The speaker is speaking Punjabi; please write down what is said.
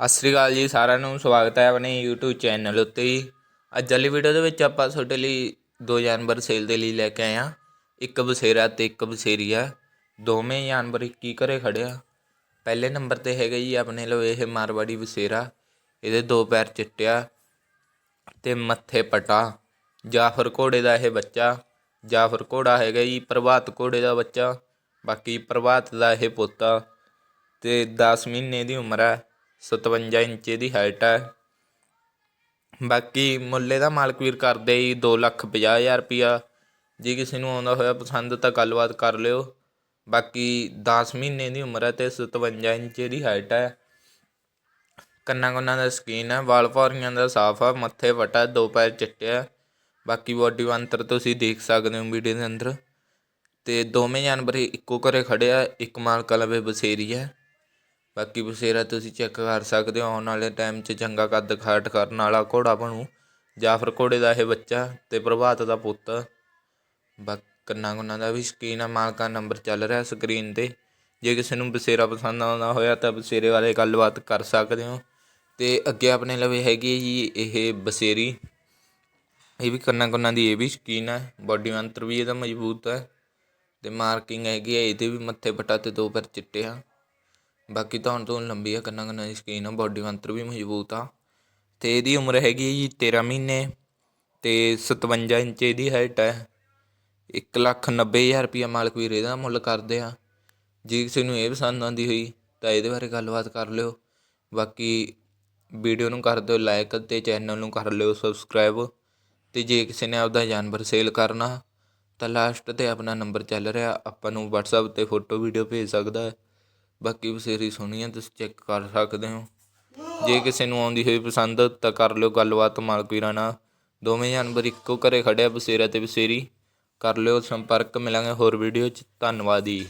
ਸਤਿ ਸ਼੍ਰੀ ਅਕਾਲ ਜੀ, ਸਾਰਿਆਂ ਨੂੰ ਸਵਾਗਤ ਹੈ ਆਪਣੇ YouTube ਚੈਨਲ ਉੱਤੇ ਜੀ। ਅੱਜ ਵਾਲੀ ਵੀਡੀਓ ਦੇ ਵਿੱਚ ਆਪਾਂ ਤੁਹਾਡੇ ਲਈ ਦੋ ਜਾਨਵਰ ਸੇਲ ਦੇ ਲਈ ਲੈ ਕੇ ਆਏ ਆ ਇੱਕ ਬਸੇਰਾ ਤੇ ਇੱਕ ਬਸੇਰੀ ਆ ਦੋਵੇਂ ਜਾਨਵਰ ਇੱਕ ਹੀ ਘਰੇ ਖੜੇ ਆ। ਪਹਿਲੇ ਨੰਬਰ ਤੇ ਹੈਗਾ ਜੀ ਆਪਣੇ ਲੋ ਇਹ ਮਾਰਵਾੜੀ ਬਸੇਰਾ। ਇਹਦੇ ਦੋ ਪੈਰ ਚਿੱਟਿਆ ਤੇ ਮੱਥੇ ਪਟਾ। ਜਾਫਰ ਘੋੜੇ ਦਾ ਇਹ ਬੱਚਾ। ਜਾਫਰ ਘੋੜਾ ਹੈਗਾ ਜੀ, ਪ੍ਰਭਾਤ ਘੋੜੇ ਦਾ ਬੱਚਾ। ਬਾਕੀ ਪ੍ਰਭਾਤ ਦਾ ਇਹ ਪੋਤਾ। ਤੇ 10 ਮਹੀਨੇ ਦੀ ਉਮਰ ਹੈ। 57 ਇੰਚ ਦੀ ਹਾਈਟ ਹੈ। ਬਾਕੀ ਮੁੱਲੇ ਦਾ ਮਾਲਕ ਵੀਰ ਕਰਦੇ ਹੀ ਦੋ ਲੱਖ ਪੰਜਾਹ ਹਜ਼ਾਰ ਰੁਪਿਆ ਜੇ ਕਿਸੇ ਨੂੰ ਆਉਂਦਾ ਹੋਇਆ ਪਸੰਦ ਤਾਂ ਗੱਲਬਾਤ ਕਰ ਲਿਓ। ਬਾਕੀ 10 ਮਹੀਨੇ ਦੀ ਉਮਰ ਹੈ ਤੇ 57 ਇੰਚ ਦੀ ਹਾਈਟ ਹੈ। ਕੰਨਾਂ ਕੁੰਨਾਂ ਦਾ ਸਕੀਨ ਹੈ, ਵਾਲ ਭੌਰੀਆਂ ਦਾ ਸਾਫ਼ ਆ ਮੱਥੇ ਵਟਾ, ਦੋ ਪੈਰ ਚਿੱਟੇ ਆ ਬਾਕੀ ਬਾਡੀ ਅੰਤਰ ਤੁਸੀਂ ਦੇਖ ਸਕਦੇ ਹੋ ਵੀਡੀਓ ਦੇ ਅੰਦਰ। ਤੇ ਦੋਵੇਂ ਜਾਨਵਰ ਇੱਕੋ ਘਰੇ ਖੜੇ ਆ, ਇੱਕ ਮਾਲਕ ਲਵੇ ਬਸੇਰੀ ਹੈ। ਬਾਕੀ ਬਸੇਰਾ ਤੁਸੀਂ ਚੈੱਕ ਕਰ ਸਕਦੇ ਹੋ, ਆਉਣ ਵਾਲੇ ਟਾਈਮ 'ਚ ਚੰਗਾ ਕੱਦ ਖਾਟ ਕਰਨ ਵਾਲਾ ਘੋੜਾ ਬਣੂ। ਜਾਫਰ ਘੋੜੇ ਦਾ ਇਹ ਬੱਚਾ ਤੇ ਪ੍ਰਭਾਤ ਦਾ ਪੁੱਤ। ਬਾਕੀ ਕੰਨਾਂ ਕੁੰਨਾਂ ਦਾ ਵੀ ਸ਼ਕੀਨ ਆ, ਮਾਲਕਾਂ ਨੰਬਰ ਚੱਲ ਰਿਹਾ ਸਕਰੀਨ ਤੇ। ਜੇ ਕਿਸੇ ਨੂੰ ਬਸੇਰਾ ਪਸੰਦ ਆਉਂਦਾ ਹੋਇਆ ਤਾਂ ਬਸੇਰੇ ਵਾਲੇ ਗੱਲਬਾਤ ਕਰ ਸਕਦੇ ਹੋ। ਤੇ ਅੱਗੇ ਆਪਣੇ ਲਵੇ ਹੈਗੀ ਹੈ ਜੀ ਇਹ ਬਸੇਰੀ। ਇਹ ਵੀ ਕੰਨਾਂ ਕੁੰਨਾਂ ਦੀ ਇਹ ਵੀ ਸ਼ਕੀਨ ਹੈ ਬਾਡੀ ਅੰਤਰ ਵੀ ਇਹਦਾ ਮਜ਼ਬੂਤ ਹੈ ਤੇ ਮਾਰਕਿੰਗ ਹੈਗੀ ਹੈ ਇਹਦੇ ਵੀ ਮੱਥੇ ਪਟਾ ਤੇ ਦੋ ਪੈਰ ਚਿੱਟੇ ਆ। ਬਾਕੀ ਧੌਣ ਧੌਣ ਲੰਬੀ ਆ, ਕੰਨਾਂ ਕੰਨਾਂ ਦੀ ਸਕੀਨ ਆ ਬਾਡੀ ਅੰਤਰ ਵੀ ਮਜ਼ਬੂਤ ਆ। ਤੇ ਇਹਦੀ ਉਮਰ ਹੈਗੀ ਹੈ ਜੀ 13 ਮਹੀਨੇ, ਤੇ 57 ਇੰਚ ਇਹਦੀ ਹਾਈਟ ਹੈ ਇੱਕ ਲੱਖ ਨੱਬੇ ਹਜ਼ਾਰ ਰੁਪਈਆ ਮਾਲਕ ਵੀਰ ਇਹਦਾ ਮੁੱਲ ਕਰਦੇ ਆ। ਜੇ ਕਿਸੇ ਨੂੰ ਇਹ ਪਸੰਦ ਆਉਂਦੀ ਹੋਈ, ਤਾਂ ਇਹਦੇ ਬਾਰੇ ਗੱਲਬਾਤ ਕਰ ਲਿਓ। ਬਾਕੀ ਵੀਡੀਓ ਨੂੰ ਕਰ ਦਿਓ ਲਾਈਕ ਤੇ ਚੈਨਲ ਨੂੰ ਕਰ ਲਿਓ ਸਬਸਕ੍ਰਾਈਬ ਤੇ ਜੇ ਕਿਸੇ ਨੇ ਆਪਦਾ ਜਾਨਵਰ ਸੇਲ ਕਰਨਾ, ਤਾਂ ਲਾਸਟ ਤੇ ਆਪਣਾ ਨੰਬਰ ਚੱਲ ਰਿਹਾ। ਆਪਾਂ ਨੂੰ WhatsApp ਤੇ ਫੋਟੋ ਵੀਡੀਓ ਭੇਜ ਸਕਦਾ। ਹੈ ਬਾਕੀ ਬਸੇਰੀ ਸੋਹਣੀ ਹੈ ਤੁਸੀਂ ਚੈੱਕ ਕਰ ਸਕਦੇ ਹੋ। ਜੇ ਕਿਸੇ ਨੂੰ ਆਉਂਦੀ ਹੋਈ ਪਸੰਦ, ਤਾਂ ਕਰ ਲਿਓ ਗੱਲਬਾਤ, ਮਾਲਕ ਵੀਰਾਂ ਨਾਲ। ਦੋਵੇਂ ਜਾਨਵਰ ਇੱਕੋ ਘਰੇ ਖੜਿਆ ਬਸੇਰਾ ਤੇ ਬਸੇਰੀ। ਕਰ ਲਿਓ ਸੰਪਰਕ, ਮਿਲਾਂਗੇ ਹੋਰ ਵੀਡੀਓ 'ਚ। ਧੰਨਵਾਦ ਜੀ।